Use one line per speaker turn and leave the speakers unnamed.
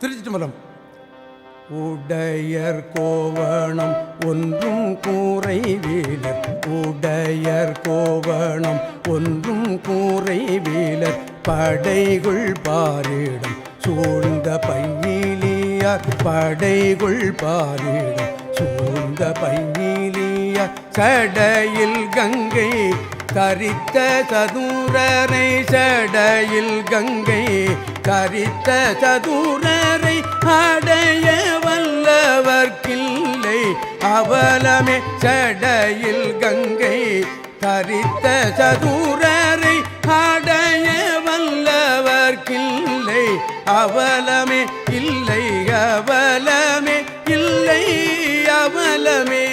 திருச்சிட்டுமலம் உடையர் கோவணம் ஒன்றும் கூரை வீலர் உடையர் கோவணம் ஒன்றும் கூரை வீலர் படைகுள் பாரிடம். சூழ்ந்த பையிலியார் படைகுள் பாரிடம். சூழ்ந்த பையிலியார் சடையில் கங்கை. கரித்த சதுரனை சடையில் கங்கை. கரித்த அவரை அடைய வல்லவர்க்கில்லை. அவலமே சடையில் கங்கை தரித்த சதுரரை அடைய வல்லவர்க்கில்லை. அவலமே இல்லை அவலமே இல்லை அவலமே.